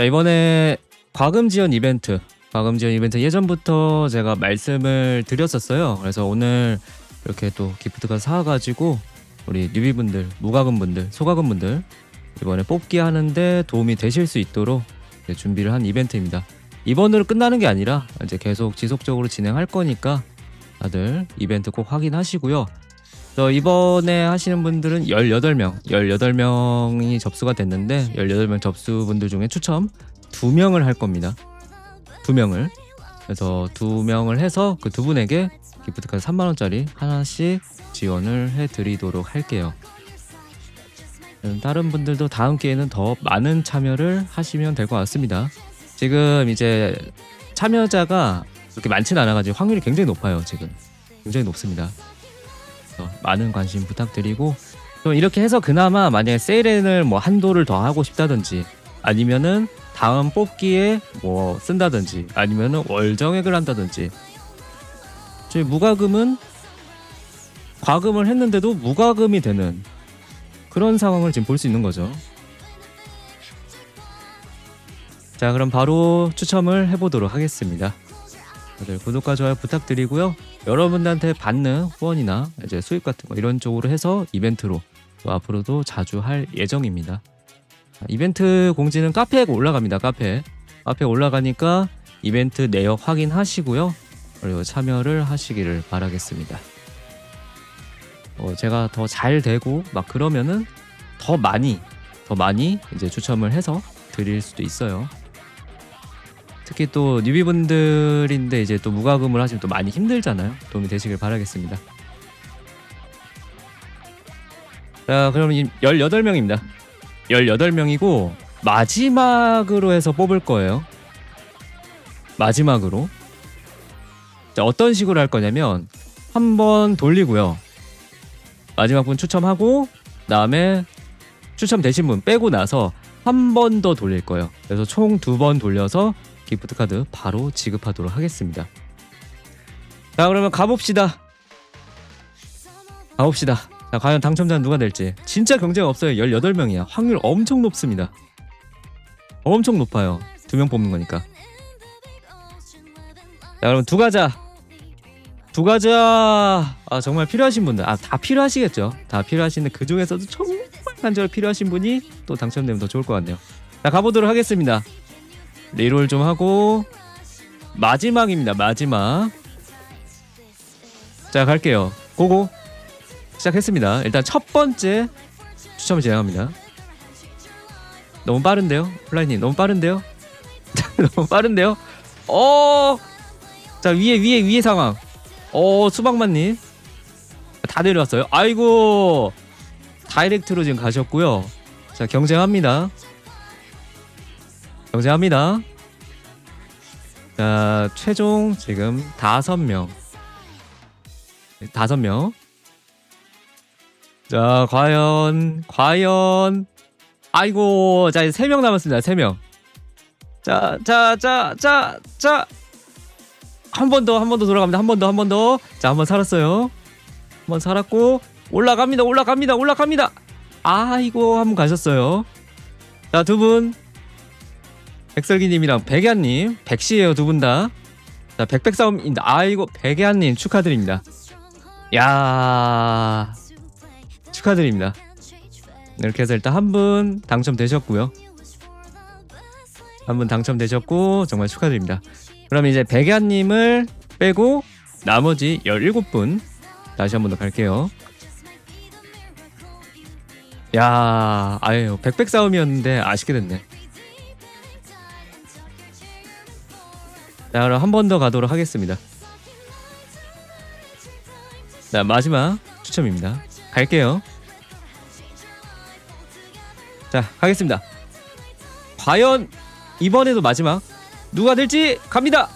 자 이번에 과금 지원 이벤트. 과금 지원 이벤트 예전부터 제가 말씀을 드렸었어요. 그래서 오늘 이렇게 또 기프트가 사가지고 우리 뉴비분들 무과금분들 소과금분들 이번에 뽑기 하는데 도움이 되실 수 있도록 준비를 한 이벤트입니다. 이번으로 끝나는 게 아니라 이제 계속 지속적으로 진행할 거니까 다들 이벤트 꼭 확인하시고요 저 이번에 하시는 분들은 18명, 18명이 접수가 됐는데 18명 접수분들 중에 추첨 2명을 할 겁니다. 2명을. 그래서 2명을 해서 그 두 분에게 기프트카드 3만 원짜리 하나씩 지원을 해 드리도록 할게요. 음, 다른 분들도 다음 기회에는 더 많은 참여를 하시면 될 것 같습니다. 지금 이제 참여자가 그렇게 많지는 않아가지고 확률이 굉장히 높아요. 지금 굉장히 높습니다. 그래서 많은 관심 부탁드리고 좀 이렇게 해서 그나마 만약에 세일엔을 뭐 한도를 더 하고 싶다든지 아니면은 다음 뽑기에 뭐 쓴다든지 아니면은 월정액을 한다든지 저희 무과금은 과금을 했는데도 무과금이 되는 그런 상황을 지금 볼 수 있는 거죠. 자 그럼 바로 추첨을 해보도록 하겠습니다. 다들 구독과 좋아요 부탁드리고요. 여러분들한테 받는 후원이나 이제 수익 같은 거 이런 쪽으로 해서 이벤트로 또 앞으로도 자주 할 예정입니다. 자, 이벤트 공지는 카페에 올라갑니다. 카페 카페에 올라가니까 이벤트 내역 확인하시고요. 그리고 참여를 하시기를 바라겠습니다. 어, 제가 더 잘 되고 막 그러면은 더 많이 더 많이 이제 추첨을 해서 드릴 수도 있어요. 특히 또 뉴비분들인데 이제 또 무과금을 하시면 또 많이 힘들잖아요. 도움이 되시길 바라겠습니다. 자, 그러면 이 18명입니다. 18명이고 마지막으로 해서 뽑을 거예요. 마지막으로. 자, 어떤 식으로 할 거냐면 한 번 돌리고요. 마지막 분 추첨하고 그다음에 추첨되신 분 빼고 나서 한 번 더 돌릴 거예요. 그래서 총 두 번 돌려서 기프트 카드 바로 지급하도록 하겠습니다. 자, 그러면 가봅시다. 가봅시다. 자, 과연 당첨자는 누가 될지. 진짜 경쟁 없어요. 18명이야. 확률 엄청 높습니다. 엄청 높아요. 두 명 뽑는 거니까. 자, 그럼 두 가자. 두 가자. 아, 정말 필요하신 분들. 아, 다 필요하시겠죠. 다 필요하신데 그 중에서도 정말 간절 필요하신 분이 또 당첨되면 더 좋을 것 같네요. 자, 가보도록 하겠습니다. 리롤 좀 하고 마지막입니다. 마지막. 자, 갈게요. 고고. 시작했습니다. 일단 첫 번째 추첨을 진행합니다. 너무 빠른데요? 플라이님 너무 빠른데요? 너무 빠른데요? 어. 자, 위에 위에 위에 상황. 어, 수박만님. 다 내려왔어요. 아이고. 다이렉트로 지금 가셨고요. 자, 경쟁합니다. 경쟁합니다. 자, 최종 지금 다섯 명. 다섯 명. 자, 과연, 과연. 아이고, 자, 이제 세 명 남았습니다. 세 명. 자, 자, 자, 자, 자. 한 번 더, 한 번 더 돌아갑니다. 한 번 더, 한 번 더. 자, 한 번 살았어요. 한 번 살았고, 올라갑니다. 올라갑니다. 올라갑니다. 아이고, 한분 가셨어요. 자, 두 분. 백설기님이랑 백야님, 백시예요 두 분 다. 자, 백백 싸움입니다. 아이고, 백야님 축하드립니다. 야, 축하드립니다. 이렇게 해서 일단 한 분 당첨되셨고요. 한 분 당첨되셨고 정말 축하드립니다. 그럼 이제 백야님을 빼고 나머지 17분 다시 한 번 더 갈게요. 야, 아유, 백백 싸움이었는데 아쉽게 됐네. 자, 그럼 한 번 더 가도록 하겠습니다. 자, 마지막 추첨입니다. 갈게요. 자, 가겠습니다. 과연 이번에도 마지막 누가 될지 갑니다.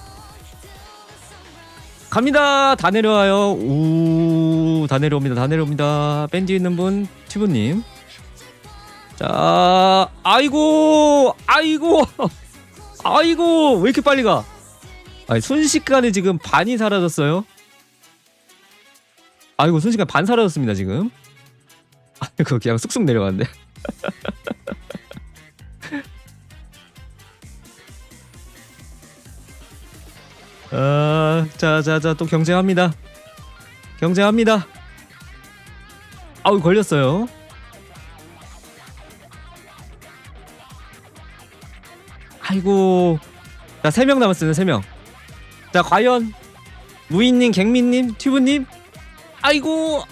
갑니다. 다 내려와요. 우, 다 내려옵니다. 다 내려옵니다. 밴드 있는 분 튜브님. 자, 아이고, 아이고, 아이고, 왜 이렇게 빨리 가? 아니, 순식간에 지금 반이 사라졌어요. 아이고 순식간 반 사라졌습니다 지금. 아이고 그냥 쑥쑥 내려가는데. 자자자 아, 또 경쟁합니다. 경쟁합니다. 아우 걸렸어요. 아이고 나세명 남았어요 3명 자, 과연 무인님, 갱민님, 튜브님, 아이고,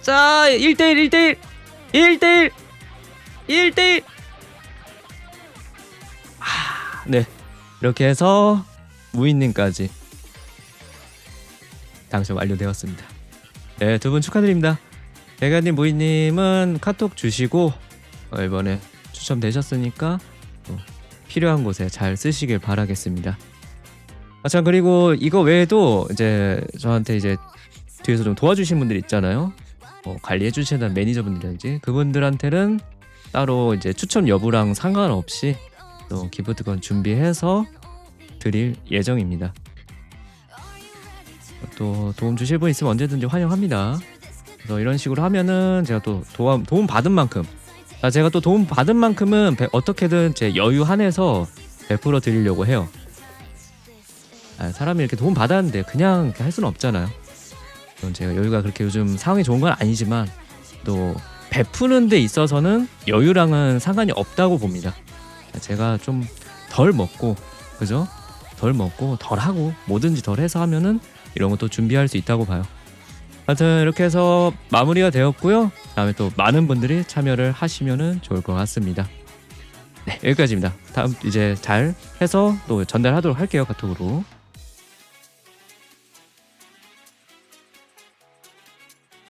자, 1대1, 1대1, 1대1, 1대1. 아, 네, 이렇게 해서 무인님까지 당첨 완료되었습니다. 네, 두 분 축하드립니다. 대가님, 무인님은 카톡 주시고 어, 이번에 추첨되셨으니까 또 필요한 곳에 잘 쓰시길 바라겠습니다. 아, 참 그리고 이거 외에도 이제 저한테 이제 뒤에서 좀 도와주신 분들 있잖아요. 뭐 관리해 주시는 매니저분들이라든지 그분들한테는 따로 이제 추첨 여부랑 상관없이 또 기프트콘 준비해서 드릴 예정입니다. 또 도움 주실 분 있으면 언제든지 환영합니다. 그래서 이런 식으로 하면은 제가 또 도움 도움 받은 만큼 아, 제가 또 도움 받은 만큼은 배- 어떻게든 제 여유 한해서 베풀어 드리려고 해요. 아, 사람이 이렇게 도움 받았는데 그냥 이렇게 할 수는 없잖아요. 물론 제가 여유가 그렇게 요즘 상황이 좋은 건 아니지만 또 베푸는 데 있어서는 여유랑은 상관이 없다고 봅니다. 제가 좀 덜 먹고 그죠? 덜 먹고 덜 하고 뭐든지 덜 해서 하면은 이런 것도 준비할 수 있다고 봐요. 하여튼 이렇게 해서 마무리가 되었고요. 다음에 또 많은 분들이 참여를 하시면은 좋을 것 같습니다. 네, 여기까지입니다. 다음 이제 잘 해서 또 전달하도록 할게요. 카톡으로.